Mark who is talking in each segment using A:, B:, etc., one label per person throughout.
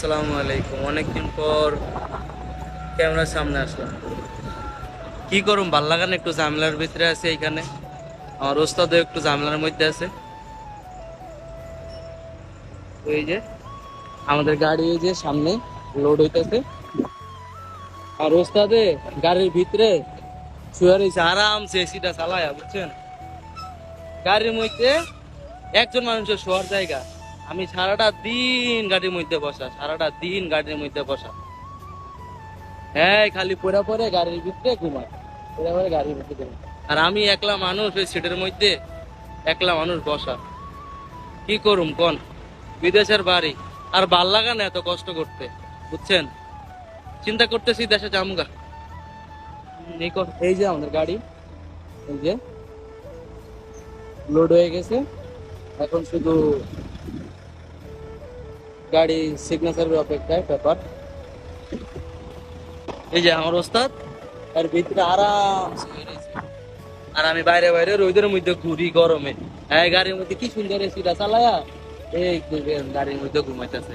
A: আসসালামু আলাইকুম। অনেকদিন পর ক্যামেরার সামনে আসলাম। কি করুম? ভালো লাগান একটু ঝামেলার ভিতরে আছে এইখানে। আমার ওস্তাদও একটু ঝামেলার মধ্যে আছে। এই যে, আমাদের গাড়ি এই যে সামনে লোড হইতেছে। আর ওস্তাদে গাড়ির ভিতরে শুয়ে রয়েছে আরামসে এসিটা চালায়, বুঝছেন? গাড়ির মধ্যে একজন মানুষের শোয়ার জায়গা। আমি সারাটা দিন গাড়ির মধ্যে বসা, সারাটা দিন গাড়ির মধ্যে বসা। হ্যাঁ খালি পরে পরে গাড়ির ভিতরে ঘুমায় পরে পরে গাড়ির ভিতরে। আর আমি একলা মানুষ ওই সিটের মধ্যে একলা মানুষ বসা। কি করুম কোন? বিদেশের বাড়ি। আর ভালো লাগা না এত কষ্ট করতে, বুঝছেন? চিন্তা করতেছি দেশে জামুগা এই যে আমাদের গাড়ি, এই যে। লোড হয়ে গেছে। এখন শুধু গাড়ি সিগনেচারের অপেক্ষায় পেপার এই যে আমার ওস্তাদ আর ভিতরে আরাম আর আমি বাইরে বাইরে রোদের মধ্যে ঘুরি গরমে। হ্যাঁ গাড়ির মধ্যে কি সুন্দর এসিটা চালায়া? এই গাড়ির মধ্যে ঘুমাইতেছে।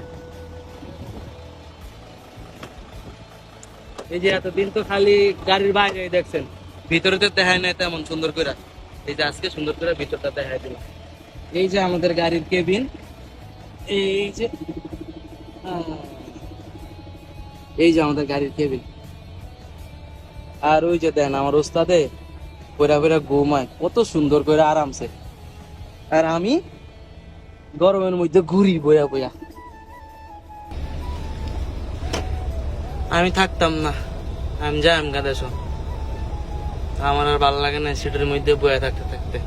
A: এই যে এতদিন তো খালি গাড়ির বাইরে দেখছেন, ভিতরে তো দেখায় নাই তেমন সুন্দর করে। এই যে আজকে সুন্দর করে ভিতরটা দেখাই দিলাম। এই যে আমাদের গাড়ির কেবিন এই যে এই যে আমাদের গাড়ির কেবিন আর ওই যে দেন আমার ওস্তাদে পয়রা পয়রা ঘুমায়, কত সুন্দর করে আরামসে। আর আমি গরমের মধ্যে ঘুরি বইয়া বইয়া। আমি থাকতাম না, আমি যাই আমি গাদা আমার আর ভালো লাগে না সিটের মধ্যে বইয়া থাকতে থাকতে।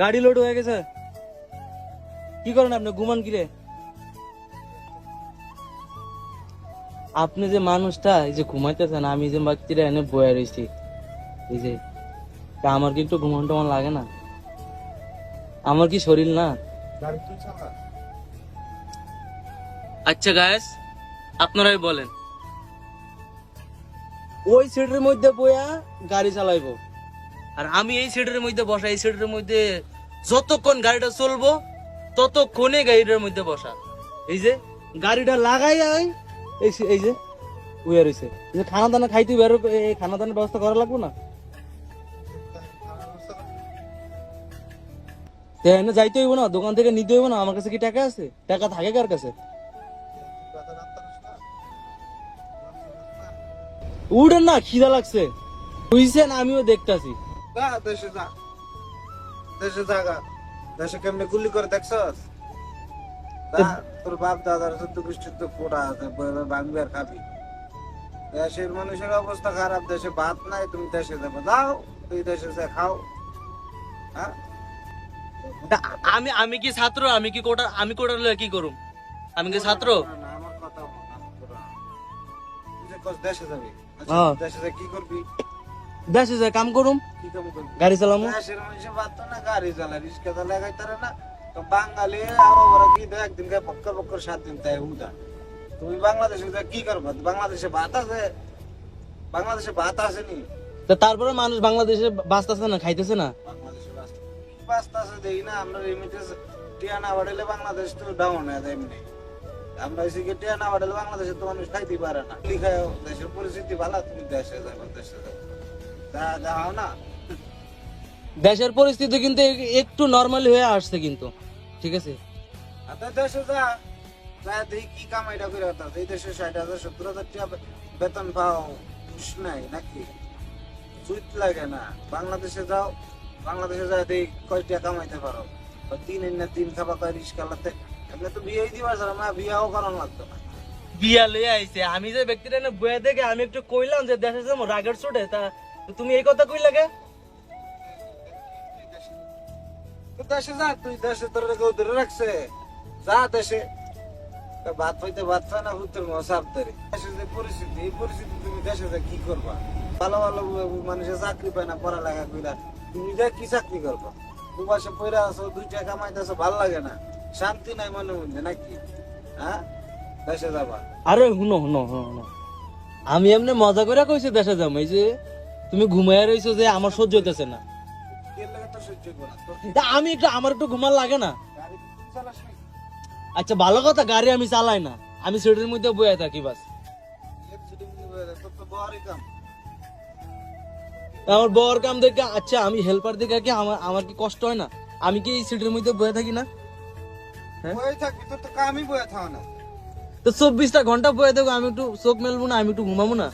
A: গাড়ি লোড হয়ে গেছে। কি করেন আপনি? ঘুমান কিরে? আপনি যে মানুষটা, এই যে ঘুমাইতেছেন, আমি যে বাচ্চিরা এনে বয়ে রয়েছি এই যে আমার কি একটু ঘুমান টুমান লাগে না? আমার কি শরীর না? আচ্ছা গায়েস আপনারাই বলেন। ওই সিটের মধ্যে বইয়া গাড়ি চালাইবো। আর আমি এই সিটের মধ্যে বসা, এই সিটের মধ্যে যতক্ষণ গাড়িটা চলবো ততক্ষণে গাড়িটার মধ্যে বসা। এই যে, গাড়িটা লাগাই এই এই যে উয়ে রয়েছে খানা দানা খাইতে বেরো খানা দানার ব্যবস্থা করা লাগবে না? যাইতে হইব না, দোকান থেকে নিতে হইব না, আমার কাছে কি টাকা আছে? টাকা থাকে কার কাছে? উঠেন না, খিদা লাগছে। বুঝছেন আমিও দেখতাছি।
B: দেশে দেশে জাগা দেশে কেমনে গুলি করে দেখছস? তোর বাপ দাদার চোদ্দ গোষ্ঠীর তো কোটা আছে ভাঙবি আর খাবি। দেশের মানুষের অবস্থা খারাপ দেশে ভাত নাই তুমি দেশে যাবে। যাও তুই দেশে যা খাও। হ্যাঁ?
A: আমি আমি কি ছাত্র? আমি কি কোটা আমি কোটা লইয়া কি করুম? আমি কি ছাত্র?
B: আমার কথা দেশে যাবি আচ্ছা,
A: হ্যাঁ।
B: দেশে যা কি করবি?
A: দেশে যায় কাম করুম গাড়ি চালামু।
B: দেশের না গাড়ি চালা রিক্সা চালা গাইতারে না। তো বাঙালি কি কে পক্কর পক্কর সাত দিন তাই উদা। তুমি বাংলাদেশে যা কি করবা? বাংলাদেশে ভাত আছে? বাংলাদেশে ভাত আছে নি
A: তা তারপরে মানুষ বাংলাদেশে বাঁচতেছে না খাইতেছে না?
B: বাংলাদেশে দেখি না আমরা এমনিতে টিয়া না বাড়াইলে বাংলাদেশ তো ডাউন হয়ে যায় এমনি। আমরা এসে গিয়ে টিয়া না বাড়াইলে বাংলাদেশে তো মানুষ খাইতে পারে না। লিখায় দেশের পরিস্থিতি ভালো তুমি দেশে যাবে দেশে যাবে
A: দেশের পরিস্থিতি কিন্তু একটু নর্মালি হয়ে আসছে কিন্তু। ঠিক আছে?
B: আচ্ছা দেশে যা যা দেখি কি কামাইটা করে হতো এই দেশে ষাট হাজার সত্তর হাজার টাকা বেতন পাও খুশ নাই নাকি? সুইট লাগে না। বাংলাদেশে যাও বাংলাদেশে কয় টাকা কামাইতে পারো। বা তিন না তিন খাবা কয় রিস্কালাতে এমনি তো বিয়ে দিবার ছাড়া না বিয়াও করানো লাগতো না।
A: বিয়া লইয়া আইছে। আমি যে ব্যক্তিটা না বয়ে দেখে আমি একটু কইলাম যে দেশে যাব রাগের চোটে তা তো তুমি এই কথা কই লাগে
B: দেশে যা তুই দেশে তোর কেউ ধরে রাখছে। যা দেশে। ভাত পাইতে ভাত পায় না হুতের মশাব ধরে। দেশের যে পরিস্থিতি এই পরিস্থিতি তুমি দেশে যা কি করবা? ভালো ভালো মানুষের চাকরি পায় না পড়ালেখা কইরা। তুমি যা কি চাকরি করবা? দুপাশে পয়রা আছো দুই টাকা কামাইতেছো ভালো লাগে না। শান্তি নাই মনে মধ্যে নাকি? হ্যাঁ? দেশে যাবা।
A: আরে শুনো শুনো শুনো শুনো। আমি এমনি মজা করে কইছি দেশে যাব এই যে তুমি ঘুমাইয়া রইছো যে আমার সহ্য হইতেছে না। আমি একটু আমার একটু ঘুমার লাগে না? আচ্ছা ভালো কথা গাড়ি আমি চালাই না। আমি সিটের মধ্যে বয়ে থাকি বাস। আমার বর কাম দেখে আচ্ছা আমি হেল্পার দেখে কি আমার আমার কি কষ্ট হয় না? আমি কি এই সিটের মধ্যে বয়ে থাকি না? হ্যাঁ?
B: তো না।
A: তো চব্বিশটা ঘণ্টা বয়ে থাকব আমি একটু চোখ মেলবো না আমি একটু ঘুমাবো না?